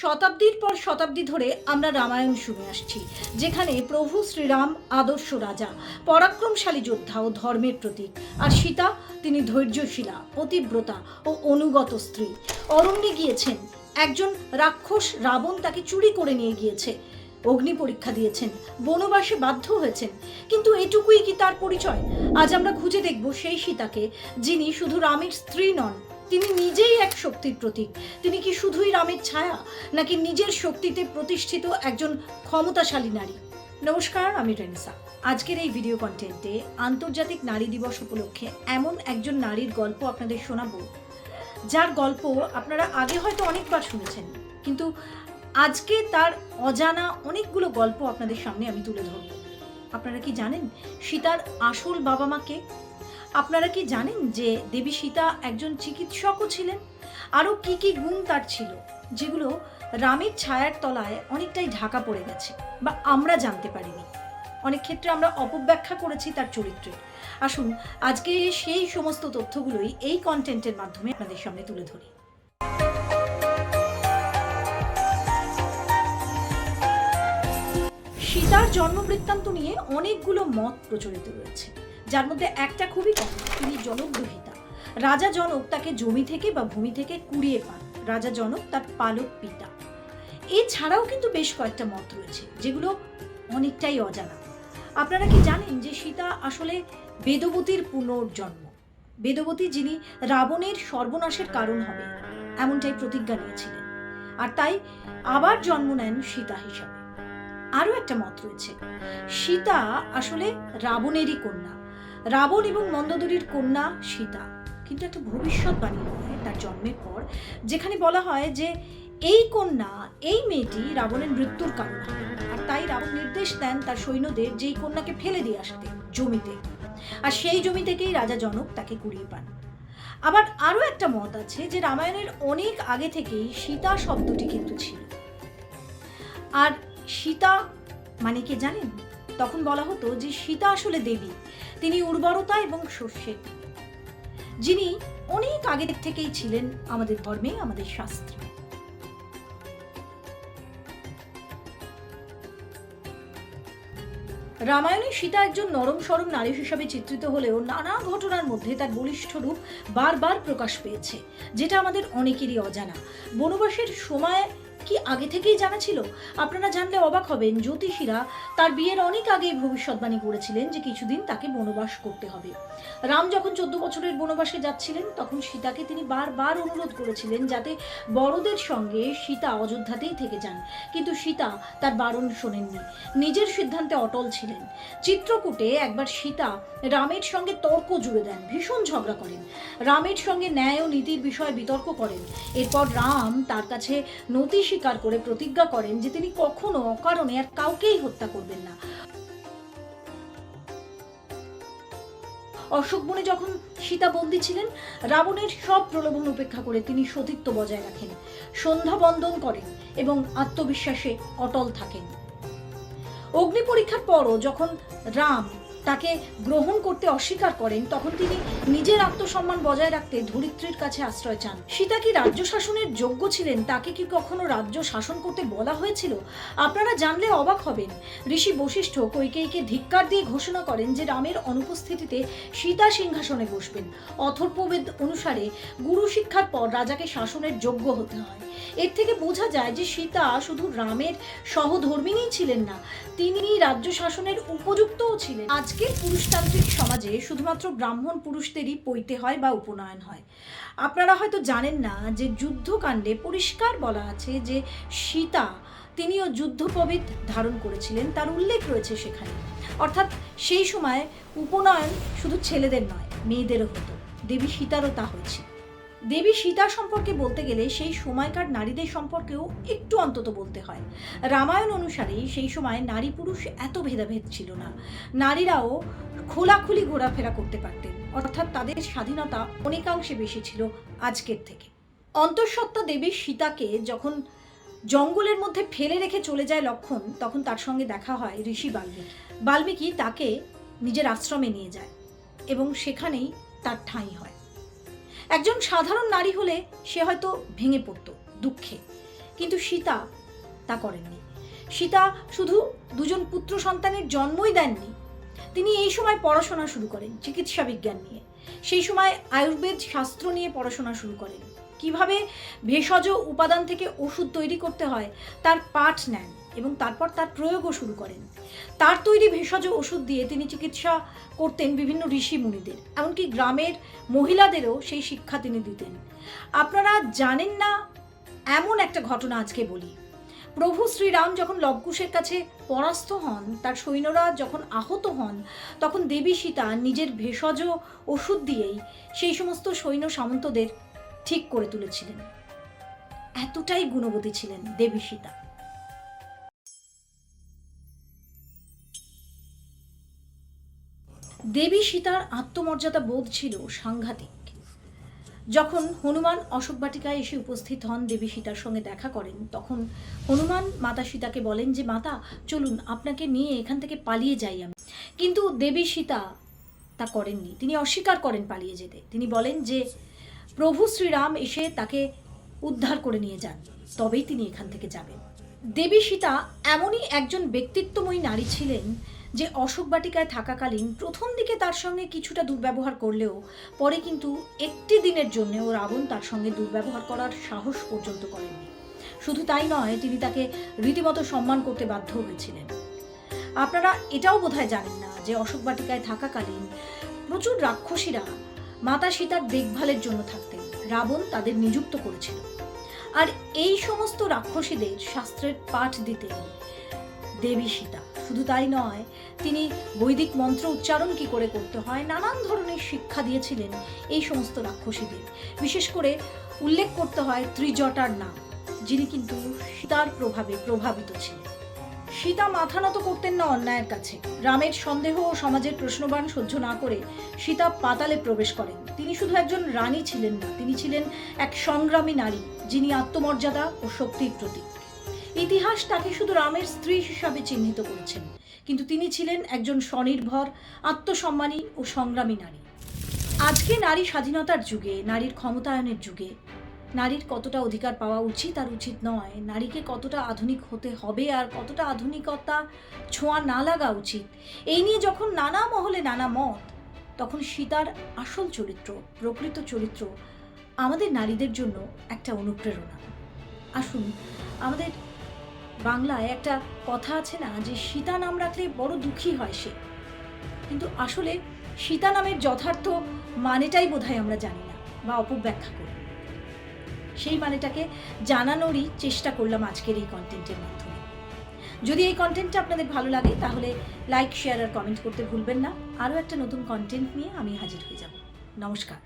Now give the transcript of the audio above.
শতাব্দীর পর শতাব্দী ধরে আমরা রামায়ণ শুনে আসছি, যেখানে প্রভু শ্রীরাম আদর্শ রাজা, পরাক্রমশালী যোদ্ধা ও ধর্মের প্রতীক। আর সীতা, তিনি ধৈর্যশীলা, পতিব্রতা ও অনুগত স্ত্রী। অরণ্যে গিয়েছেন, একজন রাক্ষস রাবণ তাকে চুরি করে নিয়ে গিয়েছে। অগ্নি পরীক্ষা দিয়েছেন, বনবাসে বাধ্য হয়েছেন। কিন্তু এটুকুই কি তার পরিচয়? আজ আমরা খুঁজে দেখব সেই সীতাকে, যিনি শুধু রামের স্ত্রী নন তিনি নিজেই এক শক্তির প্রতীক। তিনি কি শুধুই রামের ছায়া, নাকি নিজের শক্তিতে প্রতিষ্ঠিত একজন ক্ষমতাশালী নারী? নমস্কার, আমি রেনিসা। আজকের এই ভিডিও কন্টেন্টে আন্তর্জাতিক নারী দিবস উপলক্ষে এমন একজন নারীর গল্প আপনাদের শোনাবো। যার গল্প আপনারা আগে হয়তো অনেকবার শুনেছেন, কিন্তু আজকে তার অজানা অনেকগুলো গল্প আপনাদের সামনে আমি তুলে ধরব। আপনারা কি জানেন, সীতার আসল বাবা মাকে আপনারা কি জানেন যে দেবী সীতা একজন চিকিৎসকও ছিলেন? আরও কি কি গুণ তার ছিল, যেগুলো রামের ছায়ার তলায় অনেকটাই ঢাকা পড়ে গেছে বা আমরা জানতে পারিনি। অনেক ক্ষেত্রে আমরা অপব্যাখ্যা করেছি তার চরিত্রে। আসুন, আজকে সেই সমস্ত তথ্যগুলোই এই কন্টেন্টের মাধ্যমে আপনাদের সামনে তুলে ধরি। সীতার জন্ম বৃত্তান্ত নিয়ে অনেকগুলো মত প্রচলিত রয়েছে। যার মধ্যে একটা খুবই তিনি জনগ্রহিতা রাজা জনক তাকে জমি থেকে বা ভূমি থেকে কুড়িয়ে পান। রাজা জনক তার পালক পিতা। এছাড়াও কিন্তু বেশ কয়েকটা মত রয়েছে, যেগুলো অনেকটাই অজানা। আপনারা কি জানেন যে সীতা আসলে বেদবতীর পুনর্জন্ম? বেদবতী যিনি রাবণের সর্বনাশের কারণ হবে, এমনটাই প্রতিজ্ঞা নিয়েছিলেন। আর তাই আবার জন্ম নেন সীতা হিসাবে। আরও একটা মত রয়েছে, সীতা আসলে রাবণেরই কন্যা। রাবণ এবং মন্দোদরীর কন্যা সীতা। কিন্তু একটা ভবিষ্যৎবাণী হয় তার জন্মের পর, যেখানে বলা হয় যে এই কন্যা, এই মেয়েটি রাবণের মৃত্যুর কারণ আর তাই রাবণ নির্দেশ দেন তার সৈন্যদের যেই কন্যাকে ফেলে দিয়ে আসতে, জমিতে। আর সেই জমি থেকেই রাজা জনক তাকে কুড়িয়ে পান। আবার আরও একটা মত আছে যে রামায়ণের অনেক আগে থেকেই সীতা শব্দটি কিন্তু ছিল। আর সীতা মানে কি জানেন? তখন বলা হতো যে সীতা আসলে দেবী। তিনি উর্বরতা এবং শস্যের যিনি অনেক আগের থেকেই ছিলেন আমাদের ধর্মে আমাদের শাস্ত্রে। রামায়ণে সীতা একজন নরম সরম নারী হিসাবে চিত্রিত হলেও নানা ঘটনার মধ্যে তার বলিষ্ঠ রূপ বারবার প্রকাশ পেয়েছে, যেটা আমাদের অনেকেরই অজানা। বনবাসের সময় কি আগে থেকেই জানা ছিল? আপনারা জানলে অবাক হবেন, জ্যোতিষীরা তার বিয়ের অনেক আগেই ভবিষ্যৎবাণী করেছিলেন যে কিছুদিন তাকে বনবাস করতে হবে। রাম যখন চোদ্দ বছরের বনবাসে যাচ্ছিলেন, তখন সীতাকে তিনি বারবার অনুরোধ করেছিলেন যাতে বড়দের সঙ্গে সীতা অযোধ্যাতেই থেকে যান। কিন্তু সীতা তার বারণ শোনেননি। নিজের সিদ্ধান্তে অটল ছিলেন। চিত্রকূটে একবার সীতা রামের সঙ্গে তর্ক জুড়ে দেন, ভীষণ ঝগড়া করেন। রামের সঙ্গে ন্যায় ও নীতির বিষয়ে বিতর্ক করেন। এরপর রাম তার কাছে নতি স্বীকার করে প্রতিজ্ঞা করেন যে তিনি কখনো অকারণে আর কাউকেই হত্যা করবেন না। অশোক বনে যখন সীতা বন্দী ছিলেন, রাবণের সব প্রলোভন উপেক্ষা করে তিনি সতীত্ব বজায় রাখেন, সন্ধ্যা বন্দন করেন এবং আত্মবিশ্বাসে অটল থাকেন। অগ্নি পরীক্ষার পরও যখন রাম তাকে গ্রহণ করতে অস্বীকার করেন, তখন তিনি নিজের আত্মসম্মান বজায় রাখতে ধরিত্রীর কাছে আশ্রয় চান। সীতা কি রাজ্য শাসনের যোগ্য ছিলেন, তাকে কি কখনো রাজ্য শাসন করতে বলা হয়েছিল? আপনারা জানলে অবাক হবেন। ঋষি বশিষ্ঠ কৈকেয়ীকে ধিক্কার দিয়ে ঘোষণা করেন যে রামের অনুপস্থিতিতে সীতা সিংহাসনে বসবেন। অথর্ববেদ অনুসারে গুরু শিক্ষার পর রাজাকে শাসনের যোগ্য হতে হয়। এর থেকে বোঝা যায় যে সীতা শুধু রামের সহধর্মিনী ছিলেন না তিনি রাজ্য শাসনের উপযুক্তও ছিলেন। আজকের পুরুষতান্ত্রিক সমাজে শুধুমাত্র ব্রাহ্মণ পুরুষদেরই পৈতে হয় বা উপনয়ন হয়। আপনারা হয়তো জানেন না যে যুদ্ধকাণ্ডে পরিষ্কার বলা আছে যে সীতা তিনিও যুদ্ধপবিত ধারণ করেছিলেন, তার উল্লেখ রয়েছে সেখানে। অর্থাৎ সেই সময় উপনয়ন শুধু ছেলেদের নয়, মেয়েদেরও হতো। দেবী সীতারও তা হয়েছে। দেবী সীতা সম্পর্কে বলতে গেলে সেই সময়কার নারীদের সম্পর্কেও একটু অন্তত বলতে হয়। রামায়ণ অনুসারে সেই সময় নারী পুরুষ এত ভেদাভেদ ছিল না। নারীরাও খোলাখুলি ঘোরাফেরা করতে পারতেন। অর্থাৎ তাদের স্বাধীনতা অনেকাংশে বেশি ছিল আজকের থেকে। অন্তঃসত্ত্বা দেবী সীতাকে যখন জঙ্গলের মধ্যে ফেলে রেখে চলে যায় লক্ষণ, তখন তার সঙ্গে দেখা হয় ঋষি বাল্মীকি। বাল্মীকি তাকে নিজের আশ্রমে নিয়ে যায় এবং সেখানেই তার ঠাঁই হয়। একজন সাধারণ নারী হলে সে হয়তো ভেঙে পড়তো দুঃখে। কিন্তু সীতা তা করেননি। সীতা শুধু দুজন পুত্র সন্তানের জন্মই দেননি। তিনি এই সময় পড়াশোনা শুরু করেন, চিকিৎসা বিজ্ঞান নিয়ে। সেই সময় আয়ুর্বেদ শাস্ত্র নিয়ে পড়াশোনা শুরু করেন। কীভাবে ভেষজ উপাদান থেকে ওষুধ তৈরি করতে হয়, তার পাঠ নেন। এবং তারপর তার প্রয়োগও শুরু করেন। তার তৈরি ভেষজ ওষুধ দিয়ে তিনি চিকিৎসা করতেন বিভিন্ন ঋষি মুনিদের, এমনকি গ্রামের মহিলাদেরও সেই শিক্ষা তিনি দিতেন। আপনারা জানেন না, এমন একটা ঘটনা আজকে বলি। প্রভু শ্রীরাম যখন লবকুশের কাছে পরাস্ত হন, তার সৈন্যরা যখন আহত হন, তখন দেবী সীতা নিজের ভেষজ ওষুধ দিয়েই সেই সমস্ত সৈন্য সামন্তদের ঠিক করে তুলেছিলেন। এতটাই গুণবতী ছিলেন দেবী সীতা। দেবী সীতার আত্মমর্যাদা বোধ ছিল সাংঘাতিক। যখন হনুমান অশোক বাটিকায় এসে উপস্থিত হন, দেবী সীতার সঙ্গে দেখা করেন, তখন হনুমান মাতা সীতাকে বলেন যে, মাতা, চলুন, আপনাকে নিয়ে এখান থেকে পালিয়ে যাই আমি। কিন্তু দেবী সীতা তা করেননি। তিনি অস্বীকার করেন পালিয়ে যেতে। তিনি বলেন যে, প্রভু শ্রীরাম এসে তাকে উদ্ধার করে নিয়ে যান, তবেই তিনি এখান থেকে যাবেন। দেবী সীতা এমনই একজন ব্যক্তিত্বময়ী নারী ছিলেন যে অশোক বাটিকায় থাকাকালীন প্রথম দিকে তার সঙ্গে কিছুটা দুর্ব্যবহার করলেও পরে কিন্তু একটি দিনের জন্যও রাবণ তার সঙ্গে দুর্ব্যবহার করার সাহস পর্যন্ত করেননি। শুধু তাই নয়, তিনি তাকে রীতিমতো সম্মান করতে বাধ্য হয়েছিলেন। আপনারা এটাও বোধহয় জানেন না যে অশোক বাটিকায় থাকাকালীন প্রচুর রাক্ষসীরা মাতা সীতার দেখভালের জন্য থাকতেন। রাবণ তাদের নিযুক্ত করেছিল। আর এই সমস্ত রাক্ষসীদের শাস্ত্রের পাঠ দিতেন দেবী সীতা। শুধু তাই নয়, তিনি বৈদিক মন্ত্র উচ্চারণ কি করে করতে হয়, নানান ধরনের শিক্ষা দিয়েছিলেন এই সমস্ত রাক্ষসীদের। বিশেষ করে উল্লেখ করতে হয় ত্রিজটার নাম, যিনি কিন্তু সীতার প্রভাবে প্রভাবিত ছিলেন। সীতা মাথা নত করতেন না অন্যায়ের কাছে। রামের সন্দেহ ও সমাজের প্রশ্নবান সহ্য না করে সীতা পাতালে প্রবেশ করেন। তিনি শুধু একজন রানী ছিলেন না, তিনি ছিলেন এক সংগ্রামী নারী, যিনি আত্মমর্যাদা ও শক্তির প্রতীক। ইতিহাস তাকে শুধু রামের স্ত্রী হিসাবে চিহ্নিত করেছেন। কিন্তু তিনি ছিলেন একজন স্বনির্ভর, আত্মসম্মানী ও সংগ্রামী নারী। আজকে নারী স্বাধীনতার যুগে, নারীর ক্ষমতায়নের যুগে, নারীর কতটা অধিকার পাওয়া উচিত আর উচিত নয়, নারীকে কতটা আধুনিক হতে হবে আর কতটা আধুনিকতা ছোঁয়া না লাগা উচিত, এই নিয়ে যখন নানা মহলে নানা মত, তখন সীতার আসল চরিত্র, প্রকৃত চরিত্র আমাদের নারীদের জন্য একটা অনুপ্রেরণা। আসুন, আমাদের বাংলায় একটা কথা আছে না যে, সীতা নাম রাখলে বড় দুঃখী হয় সে। কিন্তু আসলে সীতা নামের যথার্থ মানেটাই বোধহয় আমরা জানি না বা অপব্যাখ্যা করি। সেই মানেটাকে জানানোরই চেষ্টা করলাম আজকের এই কন্টেন্টের মাধ্যমে। যদি এই কন্টেন্টটা আপনাদের ভালো লাগে, তাহলে লাইক শেয়ার আর কমেন্ট করতে ভুলবেন না। আরও একটা নতুন কন্টেন্ট নিয়ে আমি হাজির হয়ে যাব। নমস্কার।